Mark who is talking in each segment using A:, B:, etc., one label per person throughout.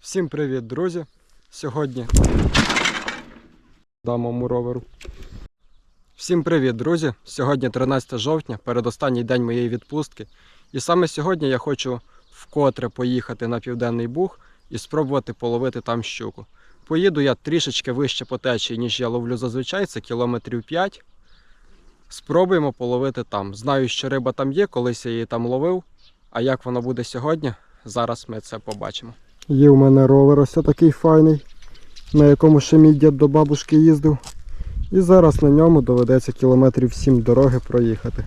A: Всім привіт, друзі! Сьогодні дамому роверу. Всім привіт, друзі! Сьогодні 13 жовтня, передостанній день моєї відпустки. І саме сьогодні я хочу вкотре поїхати на Південний Буг і спробувати половити там щуку. Поїду я трішечки вище по течії, ніж я ловлю зазвичай, це кілометрів 5. Спробуємо половити там. Знаю, що риба там є, колись я її там ловив. А як воно буде сьогодні, зараз ми це побачимо. Є в мене ровер ось такий файний, на якому ще мій дід до бабушки їздив. І зараз на ньому доведеться кілометрів 7 дороги проїхати.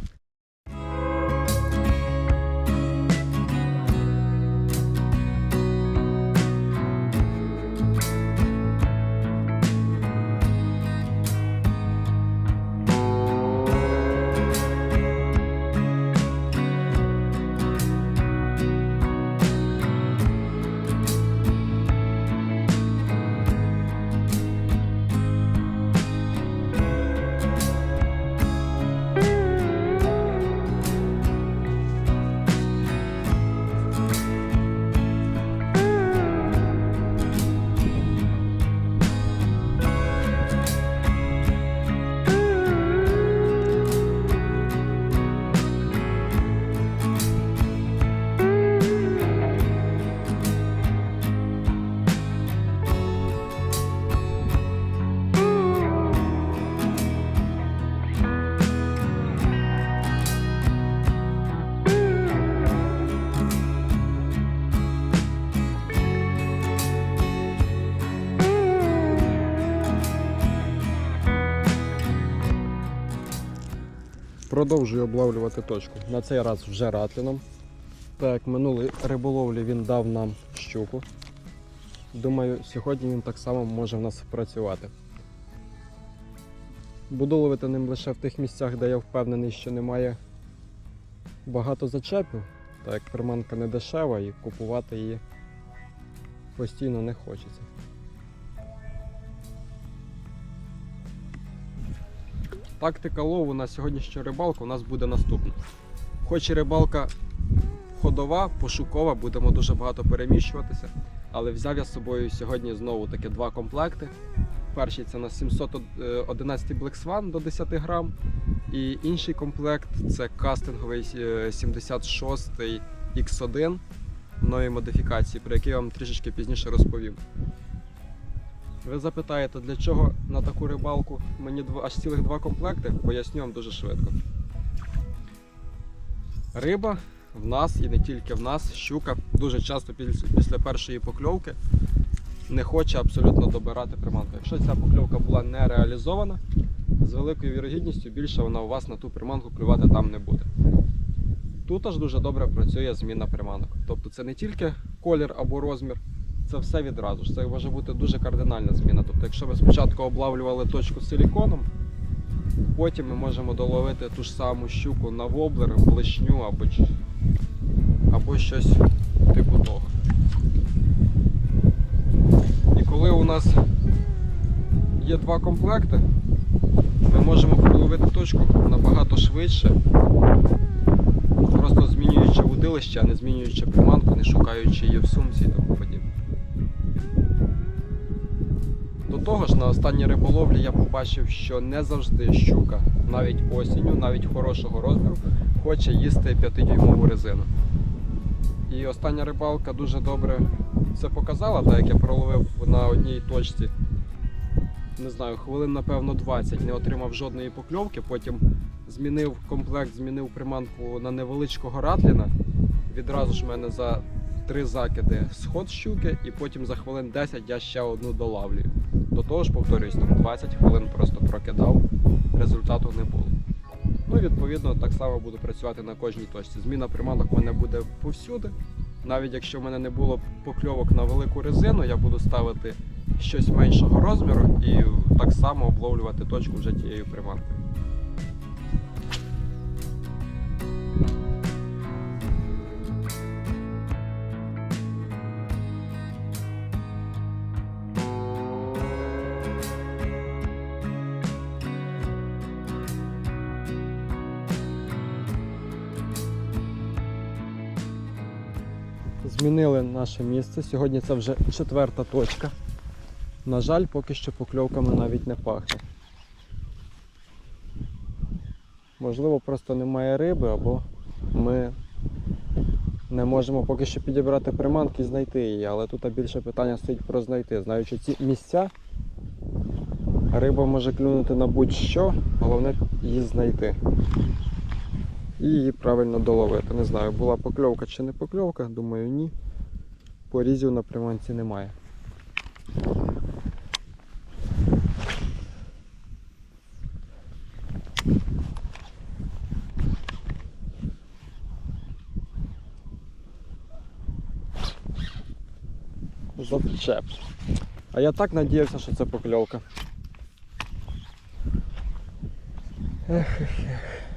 A: Продовжую облавлювати точку. На цей раз вже ратліном. Так як минулий риболовлі він дав нам щуку. Думаю, сьогодні він так само може в нас працювати. Буду ловити ним лише в тих місцях, де я впевнений, що немає багато зачепів, так як приманка не дешева і купувати її постійно не хочеться. Тактика лову на сьогоднішню рибалку у нас буде наступна. Хоч і рибалка ходова, пошукова, будемо дуже багато переміщуватися, але взяв я з собою сьогодні знову таки два комплекти. Перший це на 711 Black Swan до 10 грам. І інший комплект це кастинговий е, 76 X1 нової модифікації, про який я вам трішечки пізніше розповім. Ви запитаєте, для чого на таку рибалку мені аж цілих два комплекти, поясню вам дуже швидко. Риба в нас і не тільки в нас, щука дуже часто після першої покльовки не хоче абсолютно добирати приманку. Якщо ця покльовка була не реалізована, з великою вірогідністю більше вона у вас на ту приманку клювати там не буде. Тут аж дуже добре працює зміна приманок. Тобто це не тільки колір або розмір, це все відразу ж. Це може бути дуже кардинальна зміна. Тобто, якщо ви спочатку облавлювали точку силіконом, потім ми можемо доловити ту ж саму щуку на воблер, блешню або, або щось типу того. І коли у нас є два комплекти, ми можемо проловити точку набагато швидше, просто змінюючи вудилище, а не змінюючи приманку, не шукаючи її в сумці і тому подібне. Того ж, на останній риболовлі я побачив, що не завжди щука, навіть осінню, навіть хорошого розміру, хоче їсти 5-дюймову резину. І остання рибалка дуже добре це показала, так як я проловив на одній точці, не знаю, хвилин, напевно, 20, не отримав жодної покльовки, потім змінив комплект, змінив приманку на невеличкого ратліна. Відразу ж мене за три закиди сход щуки, і потім за хвилин 10 я ще одну долавлюю. До того ж, повторюсь, там 20 хвилин просто прокидав, результату не було. Ну і відповідно так само буду працювати на кожній точці. Зміна приманок в мене буде повсюди. Навіть якщо в мене не було покльовок на велику резину, я буду ставити щось меншого розміру і так само обловлювати точку вже тією приманкою. Змінили наше місце. Сьогодні це вже четверта точка. На жаль, поки що покльовками навіть не пахне. Можливо, просто немає риби, або ми не можемо поки що підібрати приманки і знайти її, але тут більше питання стоїть про знайти. Знаючи ці місця, риба може клюнути на будь-що, головне її знайти. І її правильно доловити. Не знаю, була покльовка чи не покльовка, думаю, ні. Порізів на приманці немає. Зачеп. А я так надіявся, що це покльовка. Ех, ех, ех.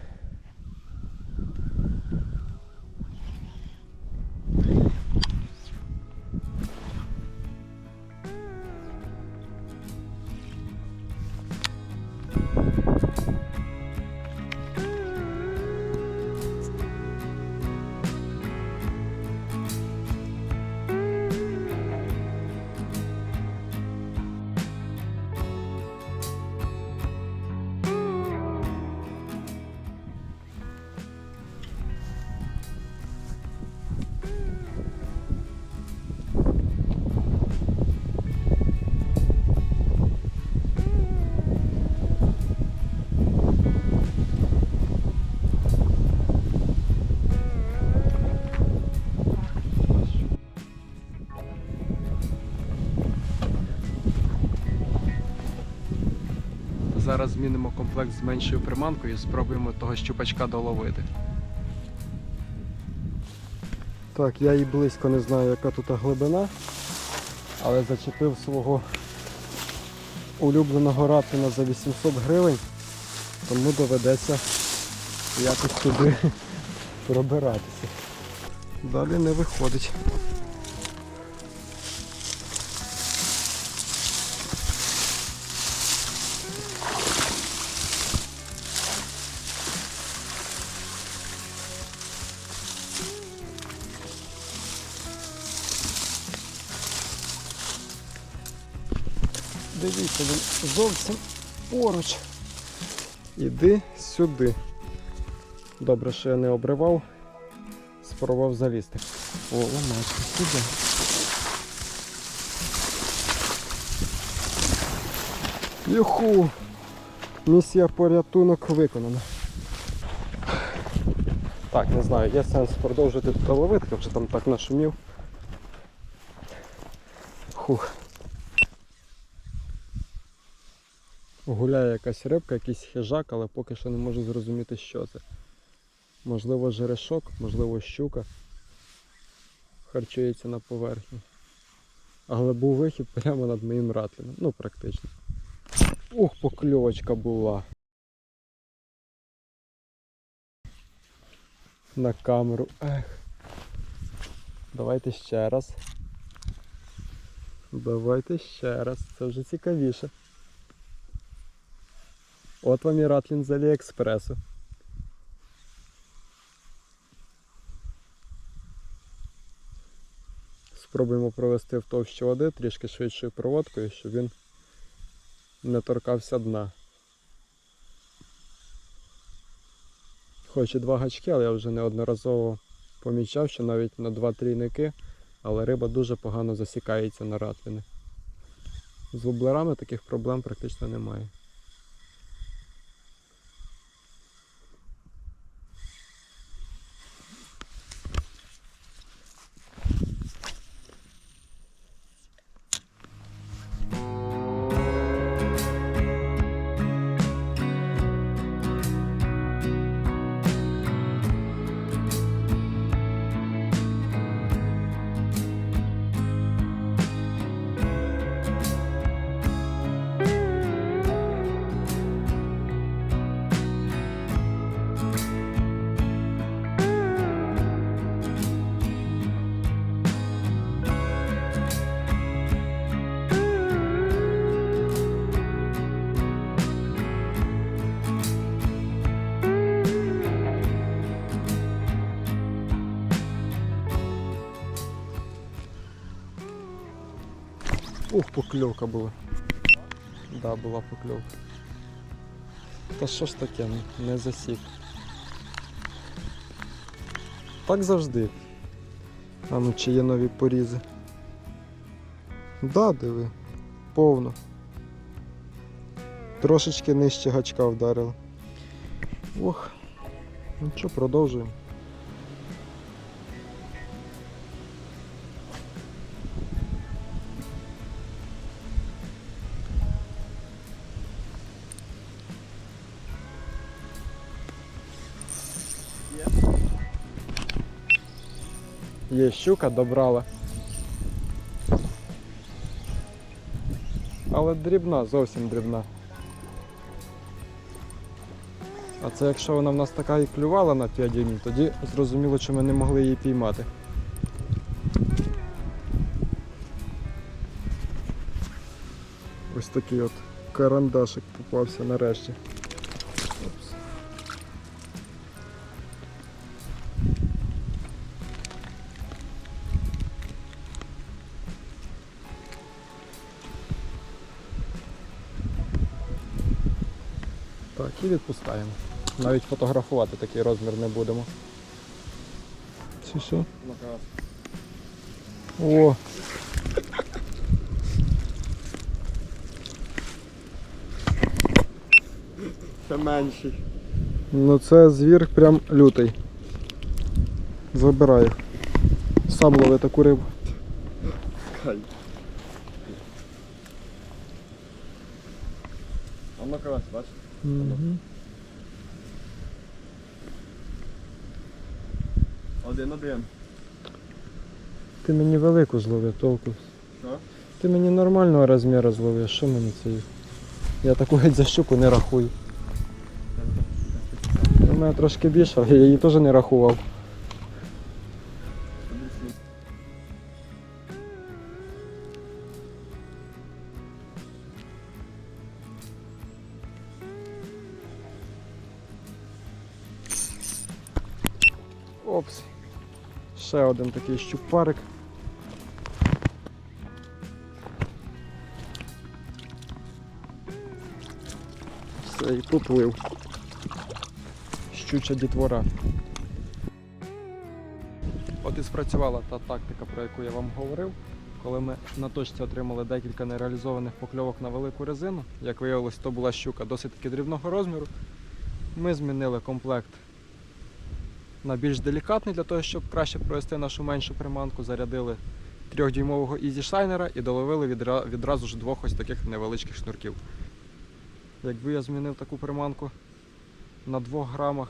A: Зараз змінимо комплект з меншою приманкою і спробуємо того щупачка доловити. Так, я і близько не знаю, яка тут глибина, але зачепив свого улюбленого ратина за 800 гривень, тому доведеться якось туди пробиратися. Далі не виходить. Дивіться, він зовсім поруч. Іди сюди. Добре, що я не обривав, спробував залізти. О, ламачка, сюди. Юху! Місія порятунок виконана. Так, не знаю, є сенс продовжити тут ловити, вже там так нашумів. Хух. Гуляє якась рибка, якийсь хижак, але поки що не можу зрозуміти, що це. Можливо, жерешок, можливо, щука. Харчується на поверхні. Але був вихід прямо над моїм ратлином. Ну, практично. Ох, покльовочка була. На камеру. Ех. Давайте ще раз. Давайте ще раз. Це вже цікавіше. От вам і ратлін з Аліекспресу. Спробуємо провести в товщу води трішки швидшою проводкою, щоб він не торкався дна. Хоч і два гачки, але я вже неодноразово помічав, що навіть на два трійники, але риба дуже погано засікається на ратліни. З воблерами таких проблем практично немає. Покльовка була. Да, була покльовка. Та що ж таке, не засік. Так завжди. А ну чи є нові порізи? Да, диви. Повно. Трошечки нижче гачка вдарило. Ох. Ну що, продовжуємо. Є щука добрала. Але дрібна, зовсім дрібна. А це якщо вона в нас така і клювала на 5 дюймів, тоді зрозуміло, що ми не могли її піймати. Ось такий от карандашик попався нарешті. І відпускаємо. Навіть фотографувати такий розмір не будемо. Чи що? О!
B: Це менший.
A: Ну це звір прям лютий. Забираю. Сам лови таку рибу.
B: Хай. А карась, бачиш?
A: Угу.
B: Один-один.
A: Ти мені велику зловив толку.
B: Що?
A: Ти мені нормального розміру зловив, що мені це? Я таку геть за щуку не рахую. У мене трошки більше, я її теж не рахував. Ще один такий щупарик. Все, і поплив. Щуча дітвора. От і спрацювала та тактика, про яку я вам говорив. Коли ми на точці отримали декілька нереалізованих покльовок на велику резину, як виявилось, то була щука досить таки дрібного розміру. Ми змінили комплект на більш делікатний для того, щоб краще провести нашу меншу приманку. Зарядили 3-дюймового Easy і доловили відра- відразу ж двох ось таких невеличких шнурків. Якби я змінив таку приманку на 2 грамах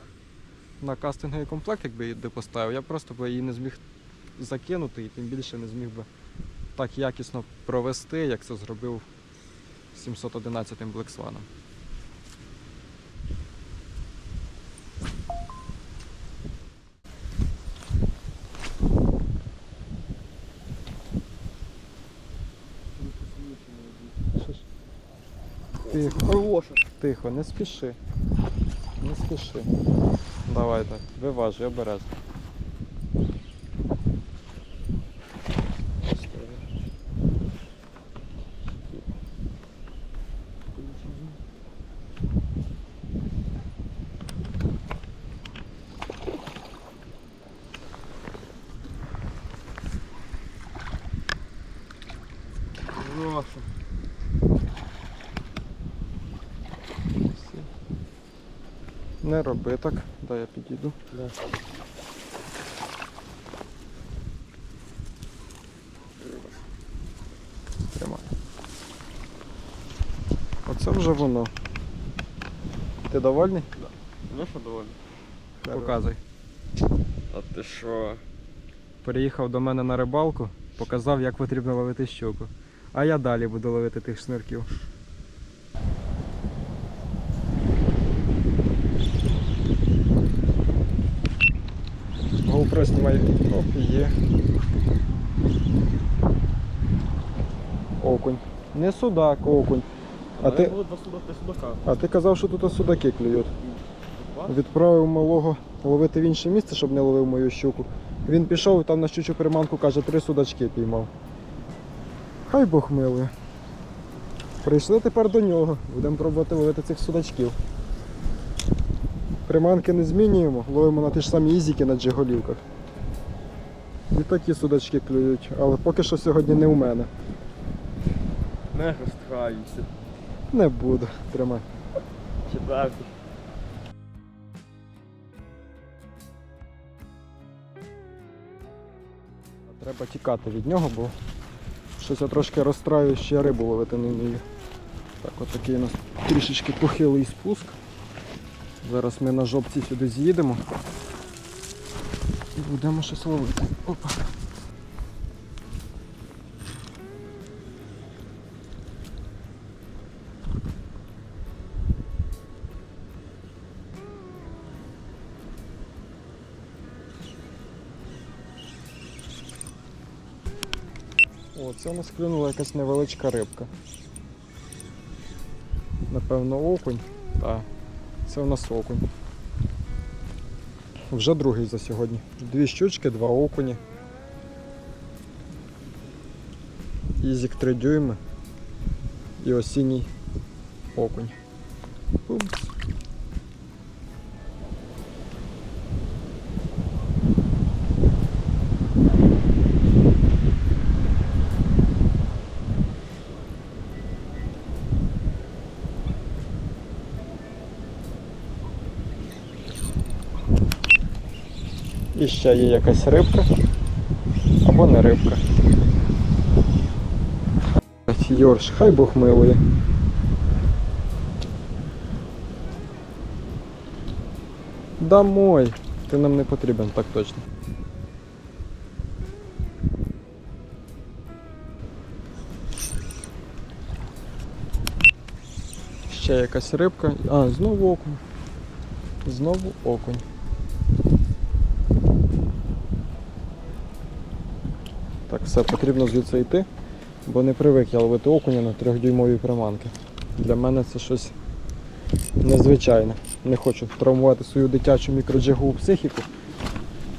A: на кастинговий комплект, якби її поставив, я просто би її не зміг закинути і тим більше не зміг би так якісно провести, як це зробив 711 Black Swan. Тихо, не спіши. Не спіши. Давай так, виважуй обережно.
B: Хороша.
A: Все. Не роби так. Дай я підійду.
B: Да.
A: Тримай. Оце вже воно. Ти довольний?
B: Ну що доволі?
A: Показуй.
B: А ти що?
A: Приїхав до мене на рибалку, показав, як потрібно ловити щуку. А я далі буду ловити тих шнурків. GoPro знімай. Оп, є. Окунь. Не судак, окунь. А ти а ти казав, що тут судаки клюють. Відправив малого ловити в інше місце, щоб не ловив мою щуку. Він пішов і там на щучу приманку каже, три судачки піймав. Хай Бог милує. Прийшли тепер до нього. Будемо пробувати ловити цих судачків. Приманки не змінюємо, ловимо на ті ж самі ізіки на джиголівках. І такі судачки клюють, але поки що сьогодні не у мене.
B: Не розстраюйся.
A: Не буду. Тримай.
B: Четвертий.
A: Треба тікати від нього, бо щось я трошки розстраю, ще рибу ловити не вмію. Так, от такий у нас трішечки похилий спуск. Зараз ми на жопці сюди з'їдемо і будемо щось ловити. Опа. О, це у нас клюнула якась невеличка рибка. Напевно, окунь. Так. Це у нас окунь. Вже другий за сьогодні. Дві щучки, два окуні. Ізік 3 дюйми. І осінній окунь. Пумс. І ще є якась рибка. Або не рибка. Йорш, хай Бог милує. Домой. Ти нам не потрібен, так точно. Ще якась рибка. А, знову окунь. Знову окунь. Так, все, потрібно звідси йти, бо не привик я ловити окуня на трьохдюймові приманки. Для мене це щось незвичайне. Не хочу травмувати свою дитячу мікроджигову психіку,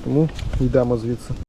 A: тому йдемо звідси.